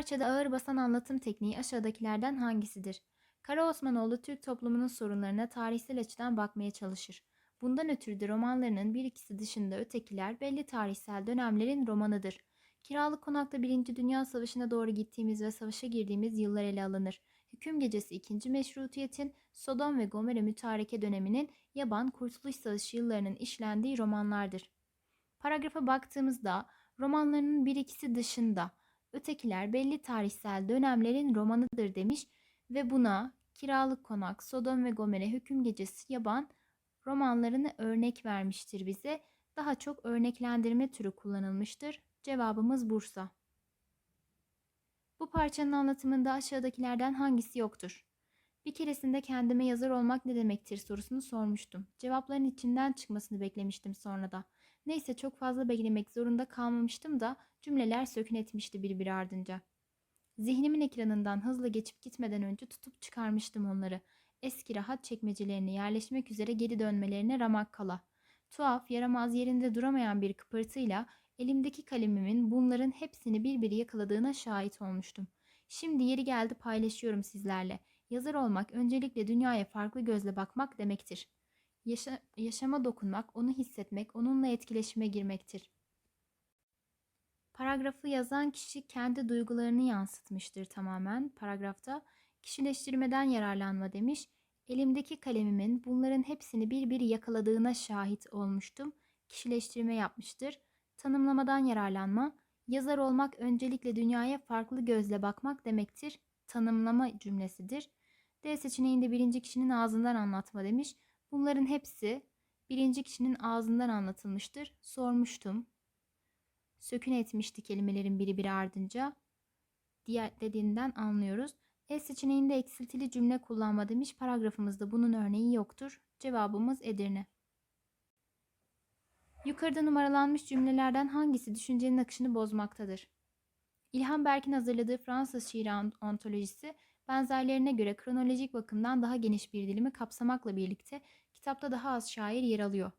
parçada ağır basan anlatım tekniği aşağıdakilerden hangisidir? Kara Osmanoğlu Türk toplumunun sorunlarına tarihsel açıdan bakmaya çalışır. Bundan ötürü de romanlarının bir ikisi dışında ötekiler belli tarihsel dönemlerin romanıdır. Kiralık Konak'ta 1. Dünya Savaşı'na doğru gittiğimiz ve savaşa girdiğimiz yıllar ele alınır. Hüküm Gecesi 2. Meşrutiyetin, Sodom ve Gomorre mütareke döneminin yaban Kurtuluş Savaşı yıllarının işlendiği romanlardır. Paragrafa baktığımızda romanlarının bir ikisi dışında ötekiler belli tarihsel dönemlerin romanıdır demiş ve buna Kiralık Konak, Sodom ve Gomorre, Hüküm Gecesi, Yaban romanlarını örnek vermiştir bize. Daha çok örneklendirme türü kullanılmıştır. Cevabımız Bursa. Bu parçanın anlatımında aşağıdakilerden hangisi yoktur? Bir keresinde kendime yazar olmak ne demektir sorusunu sormuştum. Cevapların içinden çıkmasını beklemiştim sonra da. Neyse çok fazla beklemek zorunda kalmamıştım da cümleler sökün etmişti birbiri ardınca. Zihnimin ekranından hızla geçip gitmeden önce tutup çıkarmıştım onları. Eski rahat çekmecelerine yerleşmek üzere geri dönmelerine ramak kala. Tuhaf, yaramaz yerinde duramayan bir kıpırtıyla elimdeki kalemimin bunların hepsini birbiri yakaladığına şahit olmuştum. Şimdi yeri geldi paylaşıyorum sizlerle. Yazar olmak öncelikle dünyaya farklı gözle bakmak demektir. Yaşa- yaşama dokunmak, onu hissetmek, onunla etkileşime girmektir. Paragrafı yazan kişi kendi duygularını yansıtmıştır tamamen paragrafta. Kişileştirmeden yararlanma demiş. Elimdeki kalemimin bunların hepsini bir bir yakaladığına şahit olmuştum. Kişileştirme yapmıştır. Tanımlamadan yararlanma. Yazar olmak öncelikle dünyaya farklı gözle bakmak demektir. Tanımlama cümlesidir. D seçeneğinde birinci kişinin ağzından anlatma demiş. Bunların hepsi birinci kişinin ağzından anlatılmıştır. Sormuştum. Sökün etmişti kelimelerin biri biri ardınca. Diğer dediğinden anlıyoruz. E seçeneğinde eksiltili cümle kullanma demiş. Paragrafımızda bunun örneği yoktur. Cevabımız Edirne. Yukarıda numaralanmış cümlelerden hangisi düşüncenin akışını bozmaktadır? İlhan Berk'in hazırladığı Fransız şiiri ontolojisi benzerlerine göre kronolojik bakımdan daha geniş bir dilimi kapsamakla birlikte kitapta daha az şair yer alıyor.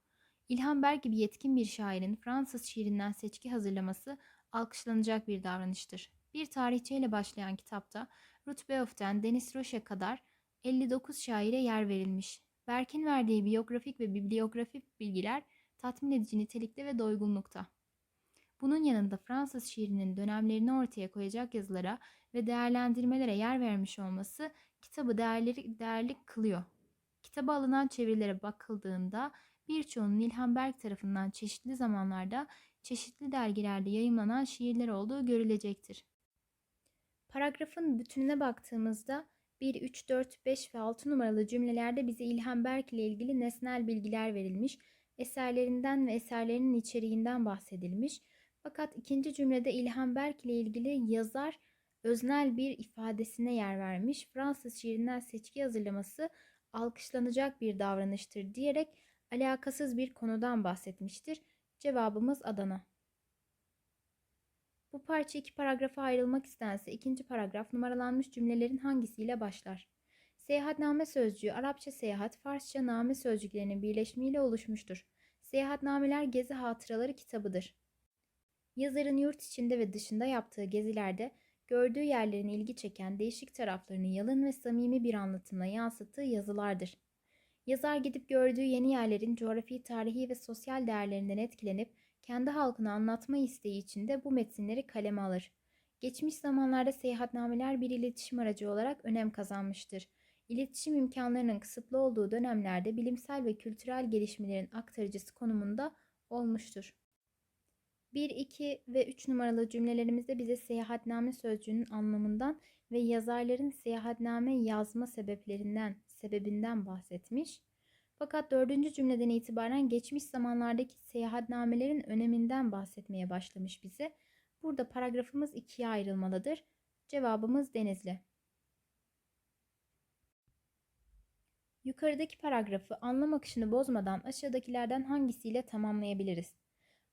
İlhan Berk gibi yetkin bir şairin Fransız şiirinden seçki hazırlaması alkışlanacak bir davranıştır. Bir tarihçeyle başlayan kitapta Ruth Beoff'ten Denis Roche'e kadar 59 şaire yer verilmiş. Berk'in verdiği biyografik ve bibliografik bilgiler tatmin edici nitelikte ve doygunlukta. Bunun yanında Fransız şiirinin dönemlerini ortaya koyacak yazılara ve değerlendirmelere yer vermiş olması kitabı değerli, değerli kılıyor. Kitaba alınan çevirilere bakıldığında birçoğunun İlhan Berk tarafından çeşitli zamanlarda çeşitli dergilerde yayımlanan şiirler olduğu görülecektir. Paragrafın bütününe baktığımızda 1, 3, 4, 5 ve 6 numaralı cümlelerde bize İlhan Berk ile ilgili nesnel bilgiler verilmiş, eserlerinden ve eserlerinin içeriğinden bahsedilmiş. Fakat ikinci cümlede İlhan Berk ile ilgili yazar öznel bir ifadesine yer vermiş. Fransız şiirinden seçki hazırlaması alkışlanacak bir davranıştır diyerek alakasız bir konudan bahsetmiştir. Cevabımız Adana. Bu parça iki paragrafa ayrılmak istense ikinci paragraf numaralanmış cümlelerin hangisiyle başlar? Seyahatname sözcüğü Arapça seyahat, Farsça name sözcüklerinin birleşimiyle oluşmuştur. Seyahatnameler gezi hatıraları kitabıdır. Yazarın yurt içinde ve dışında yaptığı gezilerde gördüğü yerlerin ilgi çeken değişik taraflarını yalın ve samimi bir anlatımla yansıttığı yazılardır. Yazar gidip gördüğü yeni yerlerin coğrafi, tarihi ve sosyal değerlerinden etkilenip kendi halkına anlatma isteği içinde bu metinleri kaleme alır. Geçmiş zamanlarda seyahatnameler bir iletişim aracı olarak önem kazanmıştır. İletişim imkanlarının kısıtlı olduğu dönemlerde bilimsel ve kültürel gelişmelerin aktarıcısı konumunda olmuştur. 1, 2 ve 3 numaralı cümlelerimizde bize seyahatname sözcüğünün anlamından ve yazarların seyahatname yazma sebeplerinden, sebebinden bahsetmiş. Fakat dördüncü cümleden itibaren geçmiş zamanlardaki seyahatnamelerin öneminden bahsetmeye başlamış bize. Burada paragrafımız ikiye ayrılmalıdır. Cevabımız Denizli. Yukarıdaki paragrafı anlam akışını bozmadan aşağıdakilerden hangisiyle tamamlayabiliriz?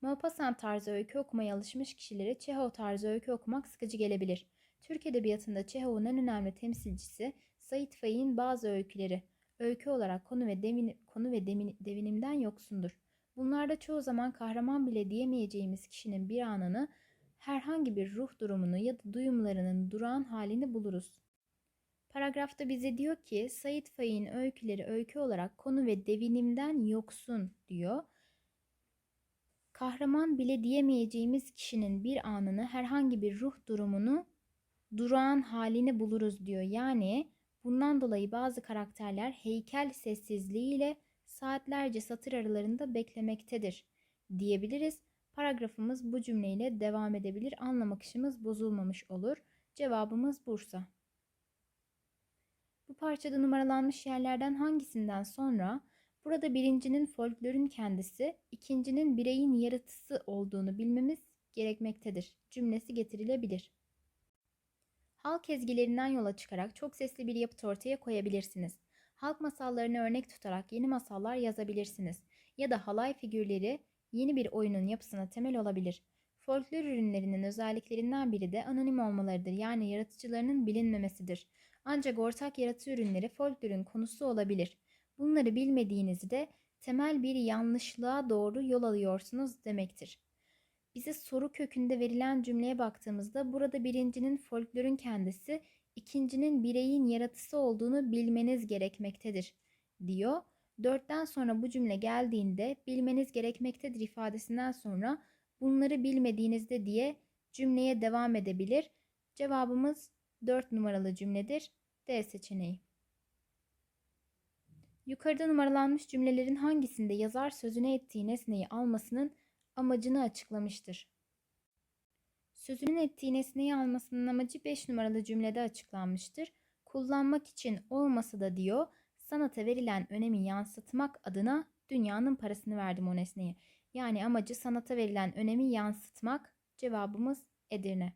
Maupassant tarzı öykü okumaya alışmış kişilere Çehov tarzı öykü okumak sıkıcı gelebilir. Türk Edebiyatı'nda Çehov'un en önemli temsilcisi Sait Faik'in bazı öyküleri, öykü olarak konu ve demin, konu ve demin, devinimden yoksundur. Bunlarda çoğu zaman kahraman bile diyemeyeceğimiz kişinin bir anını herhangi bir ruh durumunu ya da duyumlarının durağan halini buluruz. Paragrafta bize diyor ki Said Faik'in öyküleri öykü olarak konu ve devinimden yoksun diyor. Kahraman bile diyemeyeceğimiz kişinin bir anını herhangi bir ruh durumunu durağan halini buluruz diyor. Yani bundan dolayı bazı karakterler heykel sessizliğiyle saatlerce satır aralarında beklemektedir diyebiliriz. Paragrafımız bu cümleyle devam edebilir. Anlam akışımız bozulmamış olur. Cevabımız Bursa. Bu parçada numaralanmış yerlerden hangisinden sonra burada birincinin folklorun kendisi, ikincinin bireyin yaratısı olduğunu bilmemiz gerekmektedir. Cümlesi getirilebilir. Halk ezgilerinden yola çıkarak çok sesli bir yapıt ortaya koyabilirsiniz. Halk masallarını örnek tutarak yeni masallar yazabilirsiniz. Ya da halay figürleri yeni bir oyunun yapısına temel olabilir. Folklor ürünlerinin özelliklerinden biri de anonim olmalarıdır yani yaratıcılarının bilinmemesidir. Ancak ortak yaratı ürünleri folklorun konusu olabilir. Bunları bilmediğinizde temel bir yanlışlığa doğru yol alıyorsunuz demektir. Bize soru kökünde verilen cümleye baktığımızda burada birincinin folklorun kendisi, ikincinin bireyin yaratısı olduğunu bilmeniz gerekmektedir diyor. Dörtten sonra bu cümle geldiğinde bilmeniz gerekmektedir ifadesinden sonra bunları bilmediğinizde diye cümleye devam edebilir. Cevabımız 4 numaralı cümledir. D seçeneği. Yukarıda numaralanmış cümlelerin hangisinde yazar sözüne ettiği nesneyi almasının amacını açıklamıştır. Sözünün ettiği nesneyi almasının amacı 5 numaralı cümlede açıklanmıştır. Kullanmak için olmasa da diyor, sanata verilen önemi yansıtmak adına dünyanın parasını verdim o nesneye. Yani amacı sanata verilen önemi yansıtmak. Cevabımız Edirne.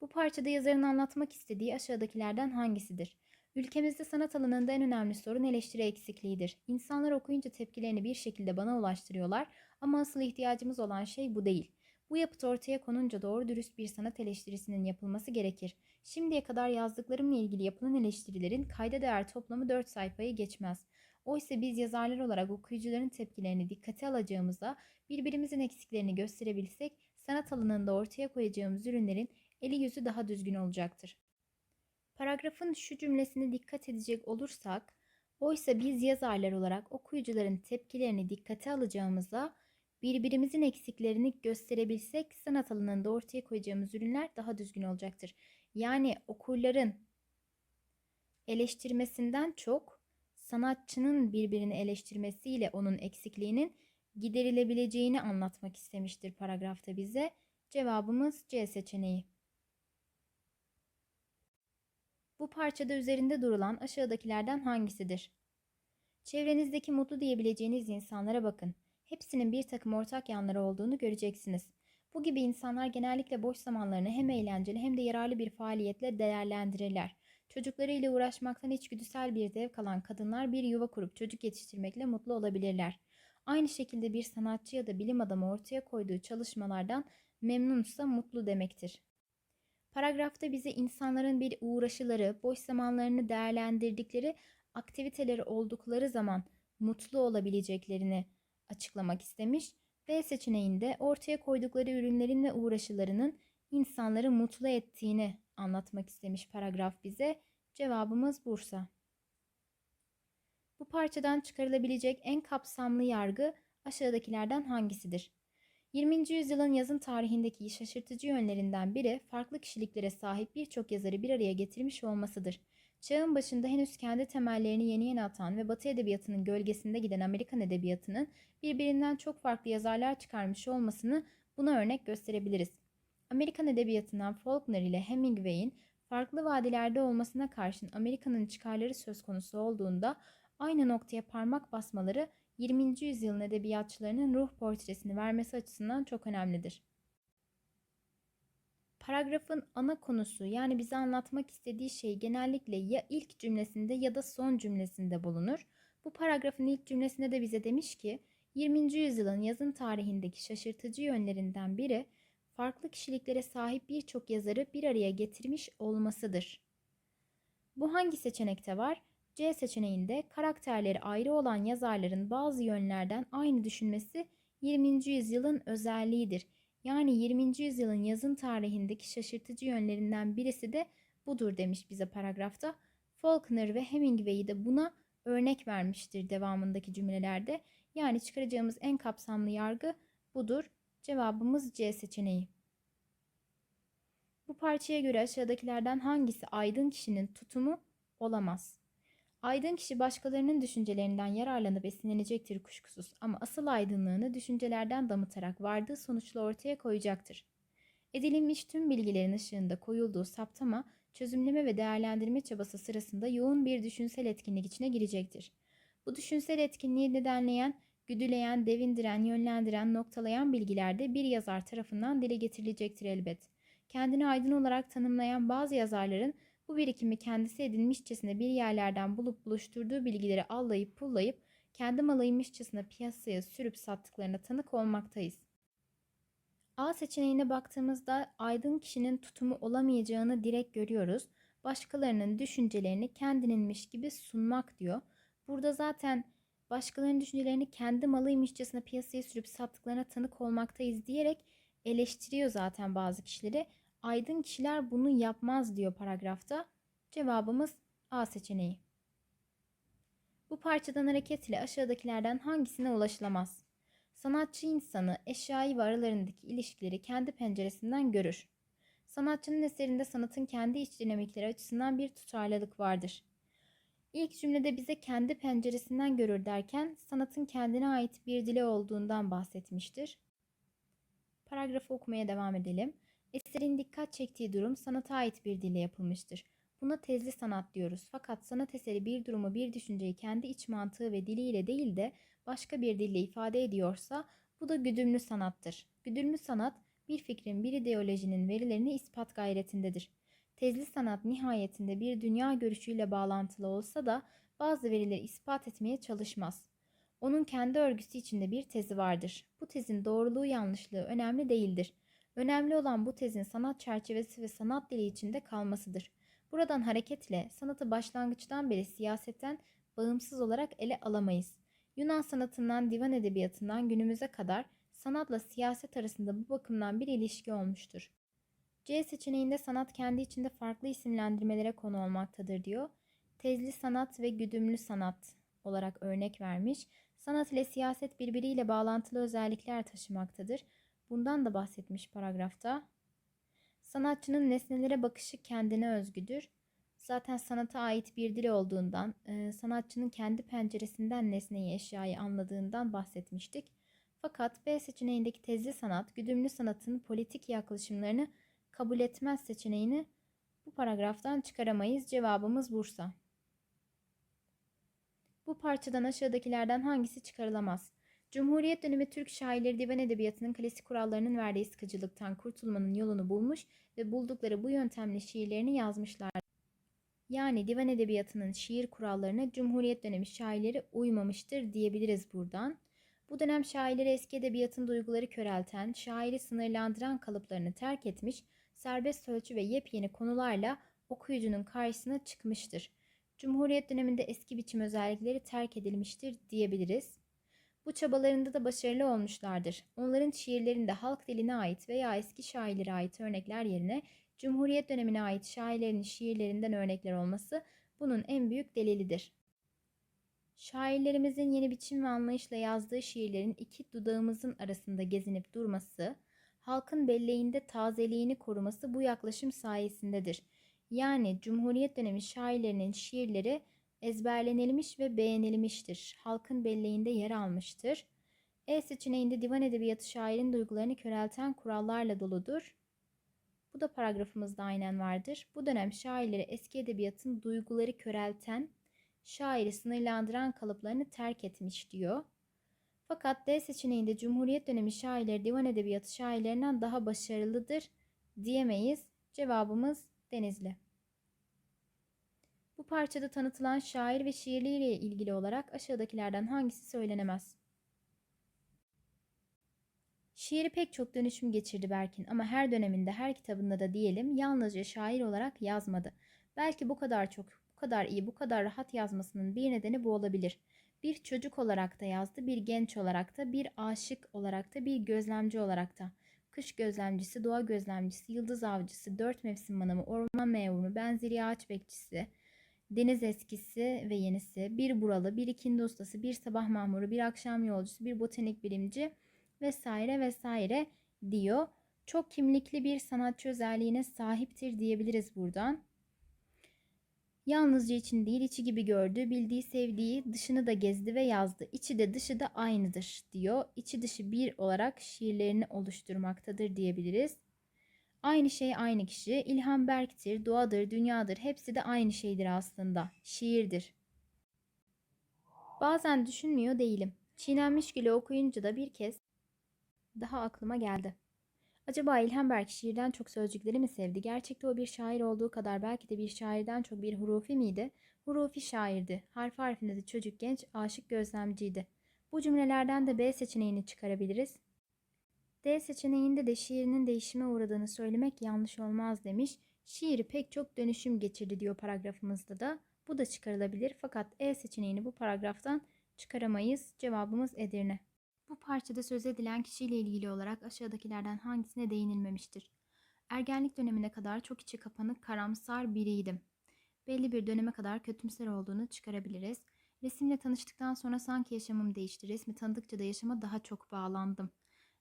Bu parçada yazarın anlatmak istediği aşağıdakilerden hangisidir? Ülkemizde sanat alanında en önemli sorun eleştiri eksikliğidir. İnsanlar okuyunca tepkilerini bir şekilde bana ulaştırıyorlar ama asıl ihtiyacımız olan şey bu değil. Bu yapıt ortaya konunca doğru dürüst bir sanat eleştirisinin yapılması gerekir. Şimdiye kadar yazdıklarımla ilgili yapılan eleştirilerin kayda değer toplamı 4 sayfayı geçmez. Oysa biz yazarlar olarak okuyucuların tepkilerini dikkate alacağımızda birbirimizin eksiklerini gösterebilsek sanat alanında ortaya koyacağımız ürünlerin eli yüzü daha düzgün olacaktır. Paragrafın şu cümlesine dikkat edecek olursak, oysa biz yazarlar olarak okuyucuların tepkilerini dikkate alacağımızda birbirimizin eksiklerini gösterebilsek sanat alanında ortaya koyacağımız ürünler daha düzgün olacaktır. Yani okurların eleştirmesinden çok sanatçının birbirini eleştirmesiyle onun eksikliğinin giderilebileceğini anlatmak istemiştir paragrafta bize. Cevabımız C seçeneği. Bu parçada üzerinde durulan aşağıdakilerden hangisidir? Çevrenizdeki mutlu diyebileceğiniz insanlara bakın. Hepsinin bir takım ortak yanları olduğunu göreceksiniz. Bu gibi insanlar genellikle boş zamanlarını hem eğlenceli hem de yararlı bir faaliyetle değerlendirirler. Çocuklarıyla uğraşmaktan içgüdüsel bir zevk alan kadınlar bir yuva kurup çocuk yetiştirmekle mutlu olabilirler. Aynı şekilde bir sanatçı ya da bilim adamı ortaya koyduğu çalışmalardan memnunsa mutlu demektir. Paragrafta bize insanların bir uğraşıları, boş zamanlarını değerlendirdikleri aktiviteleri oldukları zaman mutlu olabileceklerini açıklamak istemiş. B seçeneğinde ortaya koydukları ürünlerin ve uğraşılarının insanları mutlu ettiğini anlatmak istemiş paragraf bize. Cevabımız Bursa. Bu parçadan çıkarılabilecek en kapsamlı yargı aşağıdakilerden hangisidir? 20. yüzyılın yazın tarihindeki şaşırtıcı yönlerinden biri farklı kişiliklere sahip birçok yazarı bir araya getirmiş olmasıdır. Çağın başında henüz kendi temellerini yeni yeni atan ve Batı edebiyatının gölgesinde giden Amerikan edebiyatının birbirinden çok farklı yazarlar çıkarmış olmasını buna örnek gösterebiliriz. Amerikan edebiyatından Faulkner ile Hemingway'in farklı vadilerde olmasına karşın Amerika'nın çıkarları söz konusu olduğunda aynı noktaya parmak basmaları 20. yüzyılın edebiyatçılarının ruh portresini vermesi açısından çok önemlidir. Paragrafın ana konusu yani bize anlatmak istediği şey genellikle ya ilk cümlesinde ya da son cümlesinde bulunur. Bu paragrafın ilk cümlesinde de bize demiş ki 20. yüzyılın yazın tarihindeki şaşırtıcı yönlerinden biri farklı kişiliklere sahip birçok yazarı bir araya getirmiş olmasıdır. Bu hangi seçenekte var? C seçeneğinde karakterleri ayrı olan yazarların bazı yönlerden aynı düşünmesi 20. yüzyılın özelliğidir. Yani 20. yüzyılın yazın tarihindeki şaşırtıcı yönlerinden birisi de budur demiş bize paragrafta. Faulkner ve Hemingway de buna örnek vermiştir devamındaki cümlelerde. Yani çıkaracağımız en kapsamlı yargı budur. Cevabımız C seçeneği. Bu parçaya göre aşağıdakilerden hangisi aydın kişinin tutumu olamaz? Aydın kişi başkalarının düşüncelerinden yararlanıp esinlenecektir kuşkusuz ama asıl aydınlığını düşüncelerden damıtarak vardığı sonuçla ortaya koyacaktır. Edinilmiş tüm bilgilerin ışığında koyulduğu saptama, çözümleme ve değerlendirme çabası sırasında yoğun bir düşünsel etkinlik içine girecektir. Bu düşünsel etkinliği nedenleyen, güdüleyen, devindiren, yönlendiren, noktalayan bilgiler de bir yazar tarafından dile getirilecektir elbet. Kendini aydın olarak tanımlayan bazı yazarların bu birikimi kendisi edinmişçesine bir yerlerden bulup buluşturduğu bilgileri allayıp pullayıp kendi malıymışçasına piyasaya sürüp sattıklarına tanık olmaktayız. A seçeneğine baktığımızda aydın kişinin tutumu olamayacağını direkt görüyoruz. Başkalarının düşüncelerini kendininmiş gibi sunmak diyor. Burada zaten başkalarının düşüncelerini kendi malıymışçasına piyasaya sürüp sattıklarına tanık olmaktayız diyerek eleştiriyor zaten bazı kişileri. Aydın kişiler bunu yapmaz diyor paragrafta. Cevabımız A seçeneği. Bu parçadan hareketle aşağıdakilerden hangisine ulaşılamaz? Sanatçı insanı, eşyayı ve aralarındaki ilişkileri kendi penceresinden görür. Sanatçının eserinde sanatın kendi iç dinamikleri açısından bir tutarlılık vardır. İlk cümlede bize kendi penceresinden görür derken sanatın kendine ait bir dili olduğundan bahsetmiştir. Paragrafı okumaya devam edelim. Eserin dikkat çektiği durum sanata ait bir dille yapılmıştır. Buna tezli sanat diyoruz. Fakat sanat eseri bir durumu, bir düşünceyi kendi iç mantığı ve diliyle değil de başka bir dille ifade ediyorsa bu da güdümlü sanattır. Güdümlü sanat bir fikrin, bir ideolojinin verilerini ispat gayretindedir. Tezli sanat nihayetinde bir dünya görüşüyle bağlantılı olsa da bazı verileri ispat etmeye çalışmaz. Onun kendi örgüsü içinde bir tezi vardır. Bu tezin doğruluğu yanlışlığı önemli değildir. Önemli olan bu tezin sanat çerçevesi ve sanat dili içinde kalmasıdır. Buradan hareketle sanatı başlangıçtan beri siyasetten bağımsız olarak ele alamayız. Yunan sanatından divan edebiyatından günümüze kadar sanatla siyaset arasında bu bakımdan bir ilişki olmuştur. C seçeneğinde sanat kendi içinde farklı isimlendirmelere konu olmaktadır diyor. Tezli sanat ve güdümlü sanat olarak örnek vermiş. Sanat ile siyaset birbiriyle bağlantılı özellikler taşımaktadır. Bundan da bahsetmiş paragrafta. Sanatçının nesnelere bakışı kendine özgüdür. Zaten sanata ait bir dil olduğundan, e, sanatçının kendi penceresinden nesneyi, eşyayı anladığından bahsetmiştik. Fakat B seçeneğindeki tezli sanat, güdümlü sanatın politik yaklaşımlarını kabul etmez seçeneğini bu paragraftan çıkaramayız. Cevabımız Bursa. Bu parçadan aşağıdakilerden hangisi çıkarılamaz? Cumhuriyet dönemi Türk şairleri divan edebiyatının klasik kurallarının verdiği sıkıcılıktan kurtulmanın yolunu bulmuş ve buldukları bu yöntemle şiirlerini yazmışlar. Yani divan edebiyatının şiir kurallarına Cumhuriyet dönemi şairleri uymamıştır diyebiliriz buradan. Bu dönem şairleri eski edebiyatın duyguları körelten, şairi sınırlandıran kalıplarını terk etmiş, serbest ölçü ve yepyeni konularla okuyucunun karşısına çıkmıştır. Cumhuriyet döneminde eski biçim özellikleri terk edilmiştir diyebiliriz. Bu çabalarında da başarılı olmuşlardır. Onların şiirlerinde halk diline ait veya eski şairlere ait örnekler yerine Cumhuriyet dönemine ait şairlerin şiirlerinden örnekler olması bunun en büyük delilidir. Şairlerimizin yeni biçim ve anlayışla yazdığı şiirlerin iki dudağımızın arasında gezinip durması, halkın belleğinde tazeliğini koruması bu yaklaşım sayesindedir. Yani Cumhuriyet dönemi şairlerinin şiirleri ezberlenilmiş ve beğenilmiştir. Halkın belleğinde yer almıştır. E seçeneğinde divan edebiyatı şairin duygularını körelten kurallarla doludur. Bu da paragrafımızda aynen vardır. Bu dönem şairleri eski edebiyatın duyguları körelten, şairi sınırlandıran kalıplarını terk etmiş diyor. Fakat D seçeneğinde Cumhuriyet dönemi şairleri divan edebiyatı şairlerinden daha başarılıdır diyemeyiz. Cevabımız Denizli. Bu parçada tanıtılan şair ve şiirliğiyle ilgili olarak aşağıdakilerden hangisi söylenemez? Şiiri pek çok dönüşüm geçirdi Berkin ama her döneminde her kitabında da diyelim yalnızca şair olarak yazmadı. Belki bu kadar çok, bu kadar iyi, bu kadar rahat yazmasının bir nedeni bu olabilir. Bir çocuk olarak da yazdı, bir genç olarak da, bir aşık olarak da, bir gözlemci olarak da. kış gözlemcisi, doğa gözlemcisi, yıldız avcısı, dört mevsim manamı, orman memuru, benzeri ağaç bekçisi, deniz eskisi ve yenisi, bir buralı, bir ikindi ustası, bir sabah mamuru, bir akşam yolcusu, bir botanik bilimci vesaire vesaire diyor. Çok kimlikli bir sanatçı özelliğine sahiptir diyebiliriz buradan. Yalnızca için değil içi gibi gördü, bildiği, sevdiği, dışını da gezdi ve yazdı. İçi de dışı da aynıdır diyor. İçi dışı bir olarak şiirlerini oluşturmaktadır diyebiliriz. Aynı şey aynı kişi. İlham Berk'tir, doğadır, dünyadır. Hepsi de aynı şeydir aslında. Şiirdir. Bazen düşünmüyor değilim. Çiğnenmiş Gül'ü okuyunca da bir kez daha aklıma geldi. Acaba İlhan Berk şiirden çok sözcükleri mi sevdi? Gerçekte o bir şair olduğu kadar belki de bir şairden çok bir hurufi miydi? Hurufi şairdi. Harf harfinde de çocuk genç, aşık gözlemciydi. Bu cümlelerden de B seçeneğini çıkarabiliriz. D seçeneğinde de şiirinin değişime uğradığını söylemek yanlış olmaz demiş. Şiiri pek çok dönüşüm geçirdi diyor paragrafımızda da. Bu da çıkarılabilir fakat E seçeneğini bu paragraftan çıkaramayız. Cevabımız Edirne. Bu parçada söz edilen kişiyle ilgili olarak aşağıdakilerden hangisine değinilmemiştir? Ergenlik dönemine kadar çok içi kapanık, karamsar biriydim. Belli bir döneme kadar kötümser olduğunu çıkarabiliriz. Resimle tanıştıktan sonra sanki yaşamım değişti. Resmi tanıdıkça da yaşama daha çok bağlandım.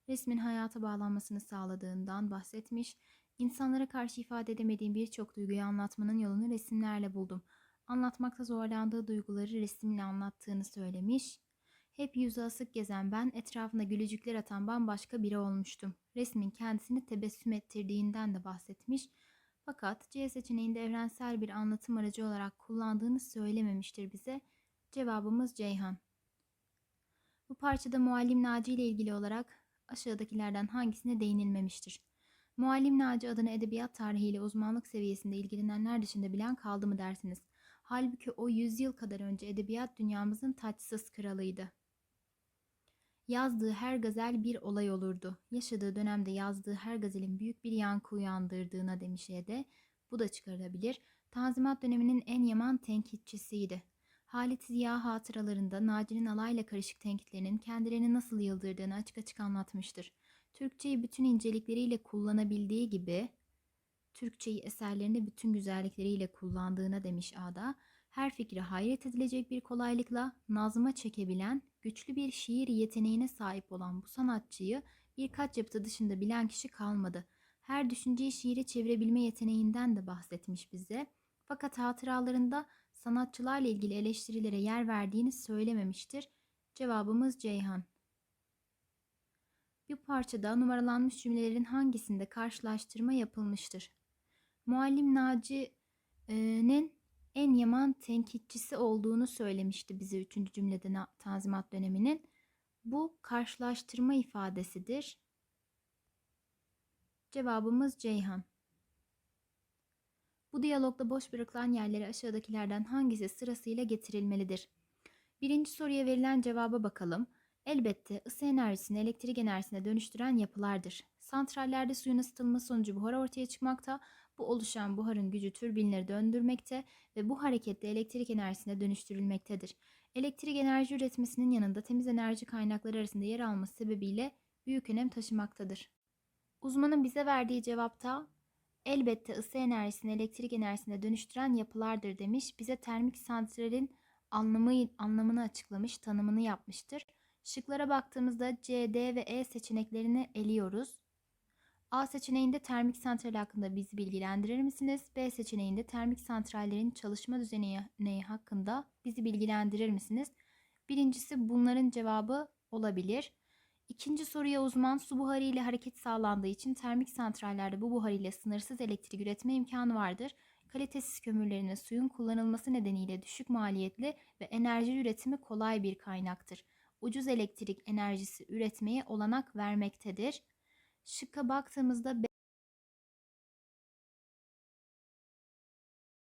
Resmin hayata bağlanmasını sağladığından bahsetmiş. İnsanlara karşı ifade edemediğim birçok duyguyu anlatmanın yolunu resimlerle buldum. Anlatmakta zorlandığı duyguları resimle anlattığını söylemiş. Hep yüzü asık gezen ben, etrafında gülücükler atan bambaşka biri olmuştum. Resmin kendisini tebessüm ettirdiğinden de bahsetmiş. Fakat C seçeneğinde evrensel bir anlatım aracı olarak kullandığını söylememiştir bize. Cevabımız Ceyhan. Bu parçada Muallim Naci ile ilgili olarak aşağıdakilerden hangisine değinilmemiştir? Muallim Naci adını edebiyat tarihiyle uzmanlık seviyesinde ilgilenenler dışında bilen kaldı mı dersiniz? Halbuki o yüzyıl kadar önce edebiyat dünyamızın taçsız kralıydı. Yazdığı her gazel bir olay olurdu. Yaşadığı dönemde yazdığı her gazelin büyük bir yankı uyandırdığına demiş de bu da çıkarılabilir. Tanzimat döneminin en yaman tenkitçisiydi. Halit Ziya hatıralarında Naci'nin alayla karışık tenkitlerinin kendilerini nasıl yıldırdığını açık açık anlatmıştır. Türkçeyi bütün incelikleriyle kullanabildiği gibi Türkçeyi eserlerinde bütün güzellikleriyle kullandığına demiş Ada, her fikri hayret edilecek bir kolaylıkla nazıma çekebilen, güçlü bir şiir yeteneğine sahip olan bu sanatçıyı birkaç yapıtı dışında bilen kişi kalmadı. Her düşünceyi şiire çevirebilme yeteneğinden de bahsetmiş bize. Fakat hatıralarında sanatçılarla ilgili eleştirilere yer verdiğini söylememiştir. Cevabımız Ceyhan. Bir parçada numaralanmış cümlelerin hangisinde karşılaştırma yapılmıştır? Muallim Naci'nin en yaman tenkitçisi olduğunu söylemişti bize 3. cümlede Tanzimat döneminin. Bu karşılaştırma ifadesidir. Cevabımız Ceyhan. Bu diyalogda boş bırakılan yerlere aşağıdakilerden hangisi sırasıyla getirilmelidir? Birinci soruya verilen cevaba bakalım. Elbette ısı enerjisini elektrik enerjisine dönüştüren yapılardır. Santrallerde suyun ısıtılması sonucu buhar ortaya çıkmakta. Bu oluşan buharın gücü türbinleri döndürmekte ve bu hareketle elektrik enerjisine dönüştürülmektedir. Elektrik enerji üretmesinin yanında temiz enerji kaynakları arasında yer alması sebebiyle büyük önem taşımaktadır. Uzmanın bize verdiği cevapta elbette ısı enerjisini elektrik enerjisine dönüştüren yapılardır demiş. Bize termik santralin anlamı, anlamını açıklamış, tanımını yapmıştır. Şıklara baktığımızda C, D ve E seçeneklerini eliyoruz. A seçeneğinde termik santral hakkında bizi bilgilendirir misiniz? B seçeneğinde termik santrallerin çalışma düzeni hakkında bizi bilgilendirir misiniz? Birincisi bunların cevabı olabilir. İkinci soruya uzman su buharı ile hareket sağlandığı için termik santrallerde bu buhar ile sınırsız elektrik üretme imkanı vardır. Kalitesiz kömürlerine suyun kullanılması nedeniyle düşük maliyetli ve enerji üretimi kolay bir kaynaktır. Ucuz elektrik enerjisi üretmeye olanak vermektedir. Şıkka baktığımızda